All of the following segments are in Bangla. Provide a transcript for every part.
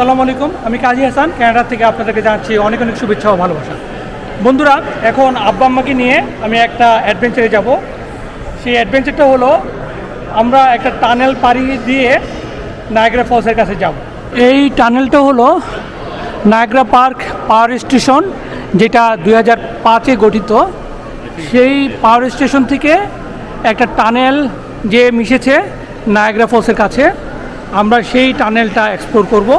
আসসালামু আলাইকুম, আমি কাজী হাসান ক্যানাডা থেকে আপনাদেরকে জানাচ্ছি অনেক অনেক শুভেচ্ছা ও ভালোবাসা। বন্ধুরা, এখন আব্বা আম্মাকে নিয়ে আমি একটা অ্যাডভেঞ্চারে যাব। সেই অ্যাডভেঞ্চারটা হলো, আমরা একটা টানেল পাড়ি দিয়ে নায়গ্রা ফলসের কাছে যাব। এই টানেলটা হলো নায়গ্রা পার্ক পাওয়ার স্টেশন যেটা দুই হাজার পাঁচে গঠিত। সেই পাওয়ার স্টেশন থেকে একটা টানেল যে মিশেছে নায়গ্রা ফলসের কাছে, আমরা সেই টানেলটা এক্সপ্লোর করব।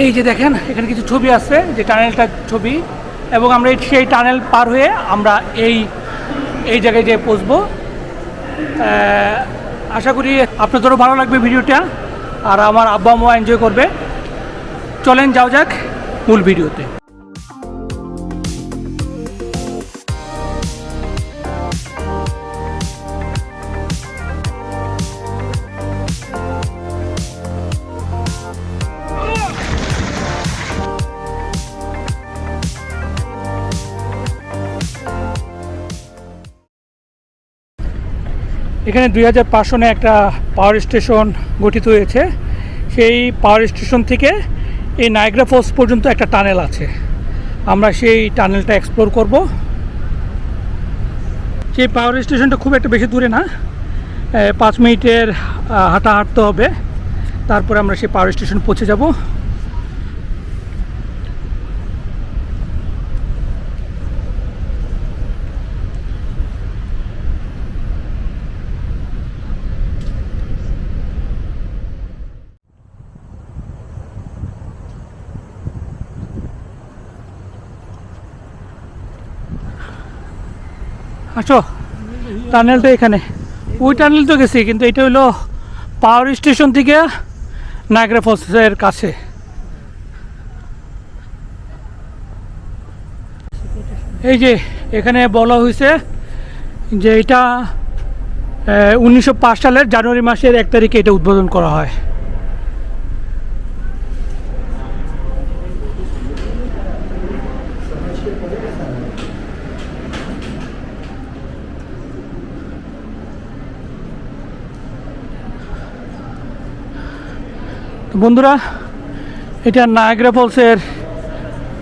এই যে দেখেন, এখানে কিছু ছবি আছে, যে টানেলটার ছবি, এবং আমরা সেই টানেল পার হয়ে আমরা এই এই জায়গায় যেয়ে পৌঁছব। আশা করি আপনাদেরও ভালো লাগবে ভিডিওটা, আর আমার আব্বা মা এনজয় করবে। চলেন যাও যাক মূল ভিডিওতে। এখানে দুই হাজার পাঁচ সনে একটা পাওয়ার স্টেশন গঠিত হয়েছে। সেই পাওয়ার স্টেশন থেকে এই নায়গ্রা ফলস পর্যন্ত একটা টানেল আছে। আমরা সেই টানেলটা এক্সপ্লোর করব। সেই পাওয়ার স্টেশনটা খুব একটা বেশি দূরে না। পাঁচ মিনিটের হাঁটা হাঁটতে হবে। তারপরে আমরা সেই পাওয়ার স্টেশন পৌঁছে যাব। আসো, টানেলটা এখানে। ওই টানেল তো গেছি, কিন্তু এটা হলো পাওয়ার স্টেশন থেকে নাগরা ফলসের কাছে। এই যে এখানে বলা হয়েছে যে এটা উনিশশো পাঁচ সালের জানুয়ারি মাসের এক তারিখে এটা উদ্বোধন করা হয়। বন্ধুরা, এটা নায়াগ্রা ফলসের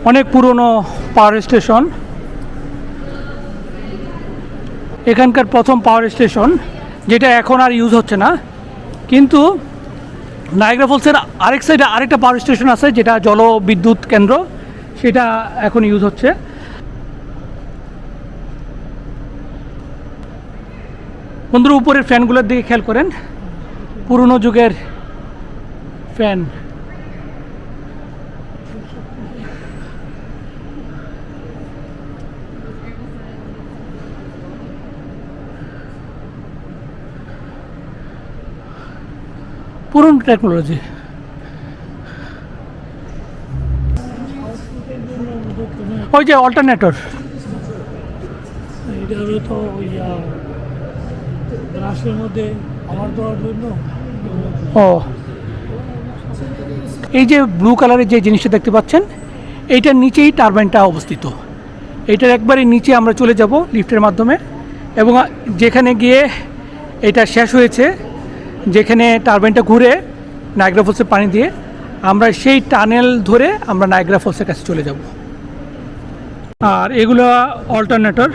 অনেক পুরনো পাওয়ার স্টেশন এখানকার প্রথম পাওয়ার স্টেশন যেটা এখন আর ইউজ হচ্ছে না। কিন্তু নায়াগ্রা ফলসের আরেক সাইডে আরেকটা পাওয়ার স্টেশন আছে, যেটা জলবিদ্যুৎ কেন্দ্র, সেটা এখন ইউজ হচ্ছে। বন্ধুরা, উপরের ফ্যানগুলোর দিকে খেয়াল করেন। পুরনো যুগের ফ্যান। পুরনো টেকনোলজি ওই যে অল্টারনেটর এটা হলো তো ইয়া গ্লাসের মধ্যে আমার দেওয়ার জন্য। ও। এই যে ব্লু কালারের যে জিনিসটা দেখতে পাচ্ছেন, এইটার নিচেই টারবাইনটা অবস্থিত। এইটার একবারে নিচে আমরা চলে যাব লিফটের মাধ্যমে এবং যেখানে গিয়ে এটা শেষ হয়েছে, যেখানে টারবাইনটা ঘুরে নায়গ্রা পানি দিয়ে আমরা সেই টানেল ধরে আমরা নায়গ্রা ফলসের কাছে চলে যাব। আর এগুলো অল্টারনেটর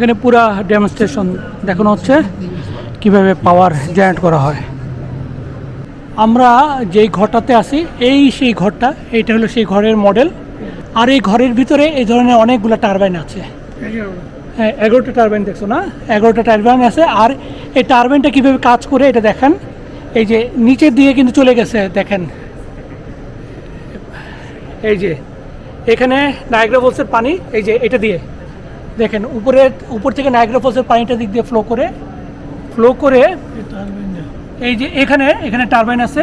এখানে পুরা ডেমনস্ট্রেশন দেখানো হচ্ছে। কীভাবে পাওয়ার জেনারেট করা হয়। আমরা যেই ঘরটাতে আছি, এই সেই ঘরটা, এইটা হলো সেই ঘরের মডেল আর এই ঘরের ভিতরে এই ধরনের অনেকগুলো টারবাইন আছে। হ্যাঁ এগারোটা টারবাইন দেখছ না? এগারোটা টারবাইন আছে। আর এই টারবাইনটা কীভাবে কাজ করে এটা দেখেন। এই যে নিচের দিকে কিন্তু চলে গেছে, দেখেন। এই যে, এখানে নায়গ্রা ফলসের পানি, এই যে এটা দিয়ে। দেখেন, উপরে, উপর থেকে নায়গ্রা ফলসের পানিটা দিক দিয়ে ফ্লো করে ফ্লো করে এই যে এখানে এখানে টারবাইন আছে,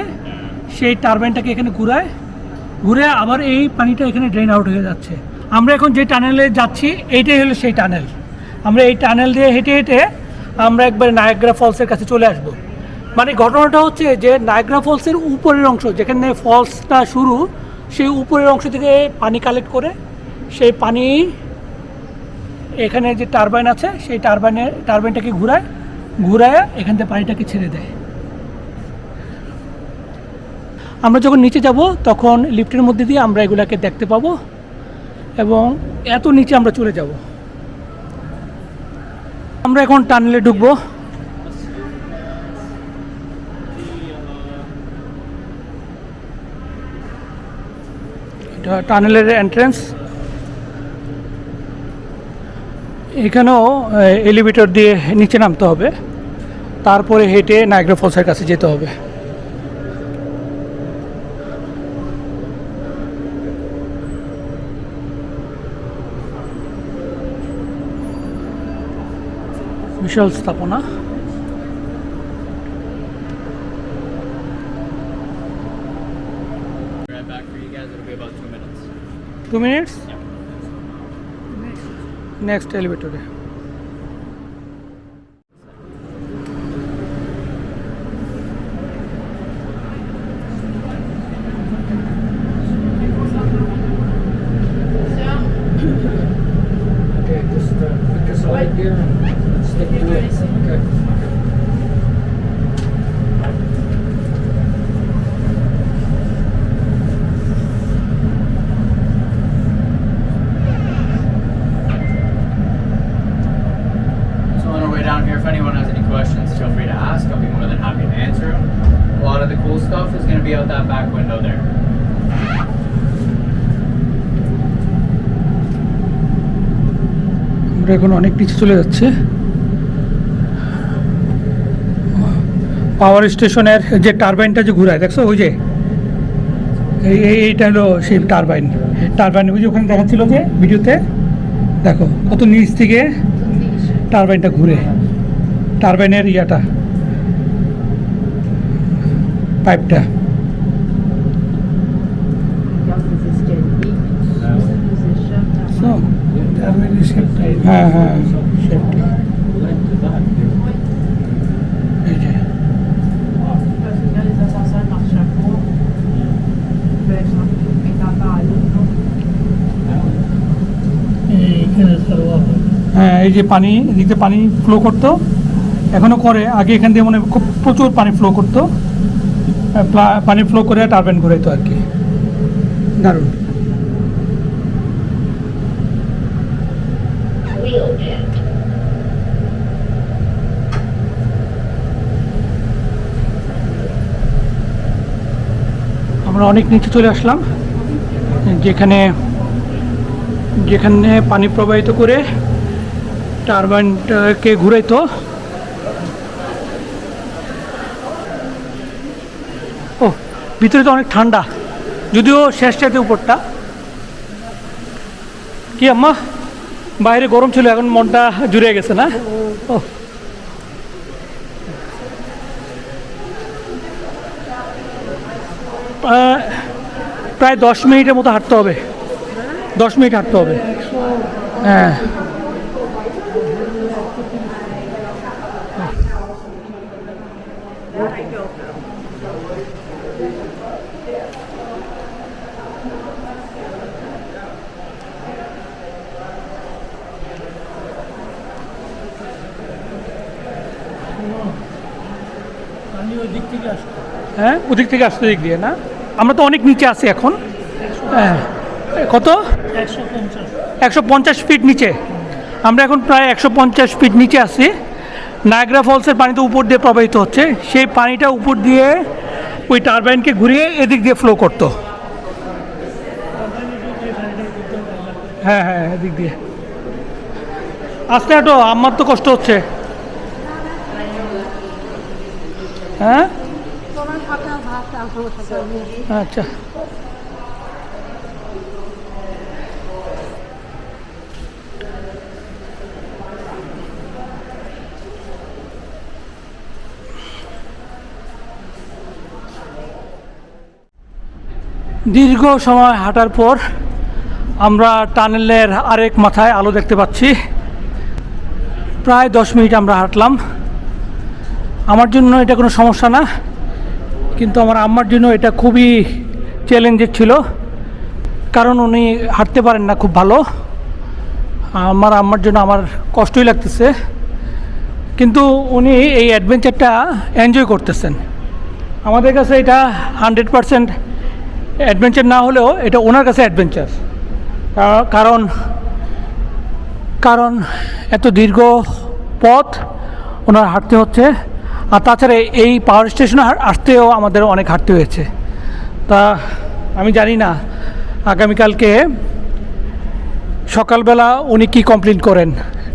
সেই টারবাইনটাকে এখানে ঘুরায়, ঘুরে আবার এই পানিটা এখানে ড্রেন আউট হয়ে যাচ্ছে। আমরা এখন যে টানেলে যাচ্ছি, এইটাই হলো সেই টানেল আমরা এই টানেল দিয়ে হেঁটে হেঁটে আমরা একবার নায়াগ্রা ফলসের কাছে চলে আসব। মানে ঘটনাটা হচ্ছে যে নায়াগ্রা ফলসের উপরের অংশ, যেখানে ফলসটা শুরু, সেই উপরের অংশ থেকে পানি কালেক্ট করে, সেই পানি এখানে যে টারবাইন আছে, সেই টারবাইনের টারবাইনটাকে ঘুরায় ঘুরায় এখান থেকে পানিটাকে ছেড়ে দেয়। আমরা যখন নিচে যাব, তখন লিফটের মধ্যে দিয়ে আমরা এগুলাকে দেখতে পাবো এবং এত নিচে আমরা চলে যাব। আমরা এখন টানেলে ঢুকবো। টানেলের এন্ট্রেন্স এখানেও এলিভেটর দিয়ে নিচে নামতে হবে। তারপরে হেঁটে নায়গ্রা ফলসের কাছে যেতে হবে। বিশাল স্থাপনা। Right back for Next elevator. ಬಿಟ್ಟು Right uh, here, stick to এখন অনেক নিচে চলে যাচ্ছে। পাওয়ার স্টেশনের যে টারবাইনটা যে ঘুরায়, দেখছ ওই যে? এই- এইটা হলো সেই টারবাইন টারবাইন ওই যে ওখানে দেখাচ্ছিল যে ভিডিওতে? দেখো, কত নিচ থেকে টারবাইনটা ঘুরে। টারবাইনের ইয়াটা পাইপটা হ্যাঁ হ্যাঁ। যে হ্যাঁ এই যে পানি এদিকে পানি ফ্লো করতো এখনও করে। আগে এখান দিয়ে মনে হয় খুব প্রচুর পানি ফ্লো করতো। পানি ফ্লো করে টার্বেন টারবাইন ঘুরাইতো আর কি। দারুণ। আমরা অনেক নিচে চলে আসলাম, যেখানে যেখানে পানি প্রবাহিত করে টারবাইনটাকে ঘুরাইতো। ও, ভিতরে তো অনেক ঠান্ডা, যদিও শেষটাতে উপরটা। কি আম্মা, বাইরে গরম ছিল, এখন মনটা জুড়ে গেছে না? ও প্রায় দশ মিনিটের মতো হাঁটতে হবে। দশ মিনিট হাঁটতে হবে। হ্যাঁ। হ্যাঁ ওদিক থেকে আসতে দিক দিয়ে না? আমরা তো অনেক নিচে আছি এখন। হ্যাঁ। কত? একশো পঞ্চাশ ফিট নিচে। আমরা এখন প্রায় একশো পঞ্চাশ ফিট নিচে আছি। নায়গ্রা ফলসের পানি তো উপর দিয়ে প্রবাহিত হচ্ছে। সেই পানিটা উপর দিয়ে ওই টারবাইনকে ঘুরিয়ে এদিক দিয়ে ফ্লো করতো। হ্যাঁ হ্যাঁ এদিক দিয়ে। আস্তে আমার তো কষ্ট হচ্ছে। হ্যাঁ তোমার হাতে হাত আমার সাথে আচ্ছা। দীর্ঘ সময় হাঁটার পর আমরা টানেলের আরেক মাথায় আলো দেখতে পাচ্ছি। প্রায় দশ মিনিট আমরা হাঁটলাম। আমার জন্য এটা কোনো সমস্যা না। কিন্তু আমার আম্মার জন্য এটা খুবই চ্যালেঞ্জের ছিল। কারণ উনি হাঁটতে পারেন না খুব ভালো। আমার আম্মার জন্য আমার কষ্টই লাগতেছে। কিন্তু উনি এই অ্যাডভেঞ্চারটা এনজয় করতেছেন। আমাদের কাছে এটা হান্ড্রেড পারসেন্ট অ্যাডভেঞ্চার না হলেও এটা ওনার কাছে অ্যাডভেঞ্চার কারণ কারণ এত দীর্ঘ পথ ওনার হাঁটতে হচ্ছে। আর তাছাড়া এই পাওয়ার স্টেশনে আসতেও আমাদের অনেক হাঁটতে হয়েছে। তা আমি জানি না, আগামীকালকে সকালবেলা উনি কি কমপ্লেন করেন?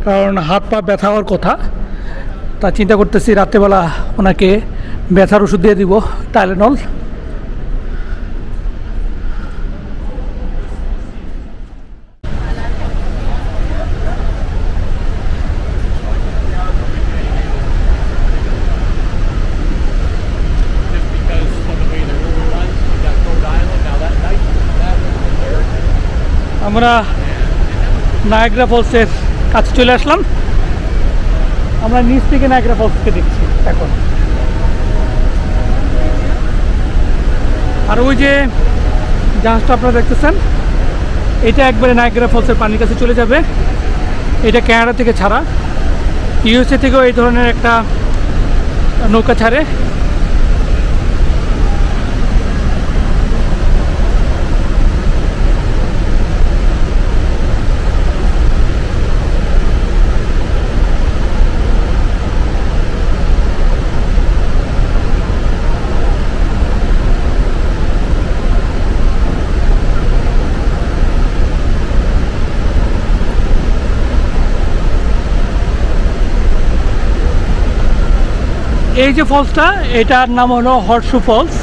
কারণ হাত পা ব্যথা হওয়ার কথা। তা চিন্তা করতেছি, রাত্রেবেলা ওনাকে ব্যথার ওষুধ দিয়ে দিব টাইলেনল আমরা নায়াগ্রা ফলসের কাছে চলে আসলাম। আমরা নিচ থেকে নায়াগ্রা ফলসকে দেখছি, এখন। আর ওই যে জাহাজটা আপনারা দেখতেছেন, এটা একবারে নায়াগ্রা ফলসের পানির কাছে চলে যাবে। এটা ক্যানাডা থেকে ছাড়া। ইউএসএ থেকেও এই ধরনের একটা নৌকা ছাড়ে। এই যে ফলসটা, এটার নাম হলো হর্ষু ফলস।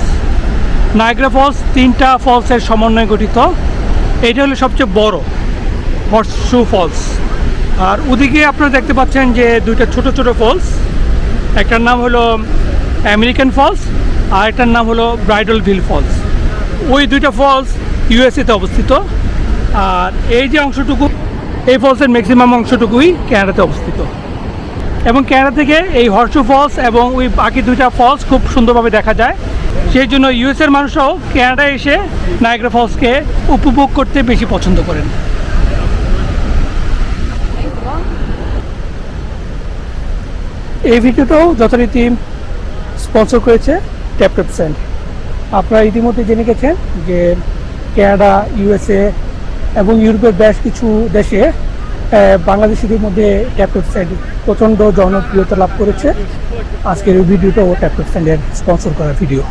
নায়গ্রা ফলস তিনটা ফলসের সমন্বয়ে গঠিত। এটা হলো সবচেয়ে বড় হর্ষু ফলস। আর ওদিকে আপনারা দেখতে পাচ্ছেন যে দুইটা ছোট ছোট ফলস। একটার নাম হলো আমেরিকান ফলস, আর একটার নাম হলো ব্রাইডাল ভিল ফলস। ওই দুইটা ফলস ইউএসএতে অবস্থিত। আর এই যে অংশটুকু, এই ফলসের ম্যাক্সিমাম অংশটুকুই ক্যানাডাতে অবস্থিত। এবং ক্যানাডা থেকে এই হর্ষু ফলস এবং ওই বাকি দুইটা ফলস খুব সুন্দরভাবে দেখা যায়। সেই জন্য ইউএসের মানুষরাও ক্যানাডায় এসে নায়গ্রা ফলসকে উপভোগ করতে বেশি পছন্দ করেন। এই ভিডিওটাও যথারীতি স্পন্সর করেছে ট্যাপ ট্যাপ স্যান্ড আপনারা ইতিমধ্যে জেনে গেছেন যে ক্যানাডা ইউএসএ এবং ইউরোপের বেশ কিছু দেশে বাংলাদেশিদের মধ্যে ট্যাপ ট্যাপ স্যান্ড প্রচণ্ড জনপ্রিয়তা লাভ করেছে। আজকের এই ভিডিওটাও ট্যাপ ট্যাপ স্যান্ডের স্পন্সর করা ভিডিও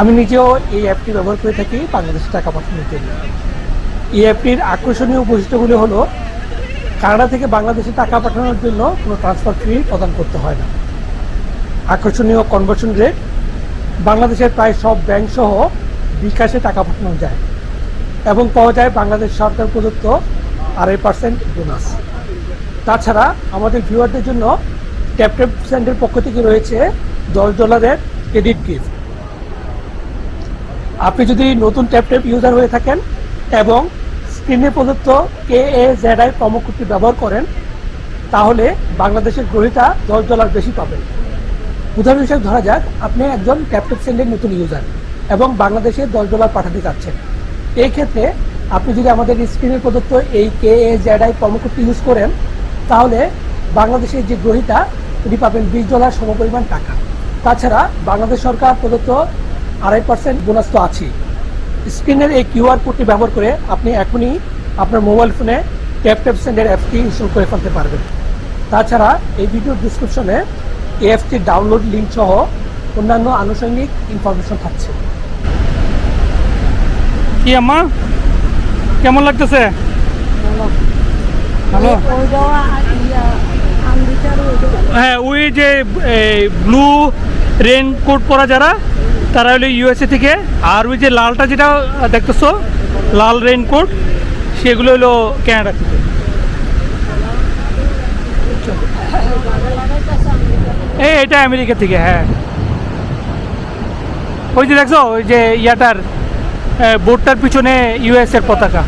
আমি নিজেও এই অ্যাপটি ব্যবহার করে থাকি বাংলাদেশে টাকা পাঠানোর জন্য। এই অ্যাপটির আকর্ষণীয় বৈশিষ্ট্যগুলি হলো, কানাডা থেকে বাংলাদেশে টাকা পাঠানোর জন্য কোনো ট্রান্সফার ফি প্রদান করতে হয় না। আকর্ষণীয় কনভার্সন রেট বাংলাদেশের প্রায় সব ব্যাংক সহ বিকাশে টাকা পাঠানো যায়। এবং পাওয়া যায় বাংলাদেশ সরকার প্রদত্ত আড়াই পার্সেন্ট বোনাস তাছাড়া আমাদের ভিউয়ারদের জন্য ট্যাপ সেন্টারের পক্ষ থেকে রয়েছে দশ ডলারের ক্রেডিট গিফট আপনি যদি নতুন ট্যাপ ইউজার হয়ে থাকেন এবং স্ক্রিনে প্রদত্ত কে এ জেড আই প্রমোকোডটি ব্যবহার করেন, তাহলে বাংলাদেশের গ্রহিতা দশ ডলার বেশি পাবেন। উদাহরণ হিসেবে ধরা যাক, আপনি একজন ট্যাপটপ সেন্ডের নতুন ইউজার এবং বাংলাদেশে দশ ডলার পাঠাতে চাচ্ছেন এই ক্ষেত্রে আপনি যদি আমাদের স্ক্রিনে প্রদত্ত এই কে এ জেড আই প্রমোকোডটি ইউজ করেন তাহলে বাংলাদেশের যে গ্রহিতা তিনি পাবেন বিশ ডলার সমপরিমাণ টাকা। তাছাড়া বাংলাদেশ সরকার প্রদত্ত আড়াই পার্সেন্ট বোনাস তো আছেই। স্ক্রিনের এই কিউআর কোডটি ব্যবহার করে আপনি এখনই আপনার মোবাইল ফোনে ট্যাপ ট্যাপ সেন্ডের অ্যাপটি ইনস্টল করে ফেলতে পারবেন। তাছাড়া এই ভিডিওর ডিসক্রিপশনে এই অ্যাপটির ডাউনলোড লিঙ্ক সহ অন্যান্য আনুষঙ্গিক ইনফরমেশন থাকছে। কি আম্মা? কেমন লাগতেছে? হ্যাঁ ওই যে ব্লু রেন কোট পরা যারা, তারা হলো ইউএসএ থেকে। আর ওই যে লালটা যেটা দেখতেছো, লাল রেন কোট সেগুলো হলো ক্যানাডা থেকে। এই এটা আমেরিকা থেকে হ্যাঁ। ওই যে দেখছ, ওই যে ইয়াটার বোর্ডটার পিছনে ইউএস এর পতাকা।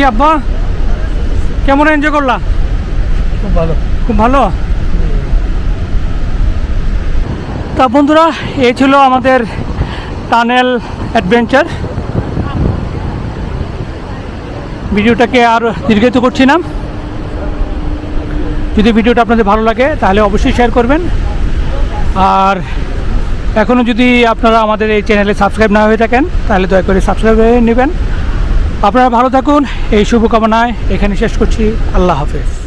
কি আব্বা? কেমন এনজয় করলা? খুব ভালো। খুব ভালো? তা বন্ধুরা এই ছিল আমাদের টানেল অ্যাডভেঞ্চার ভিডিওটাকে আর দীর্ঘায়িত করছি না। যদি ভিডিওটা আপনাদের ভালো লাগে তাহলে অবশ্যই শেয়ার করবেন। আর এখনও যদি আপনারা আমাদের এই চ্যানেলে সাবস্ক্রাইব না হয়ে থাকেন তাহলে দয়া করে সাবস্ক্রাইব হয়ে নেবেন। আপনারা ভালো থাকুন এই শুভকামনায় এখানে শেষ করছি। আল্লাহ হাফেজ।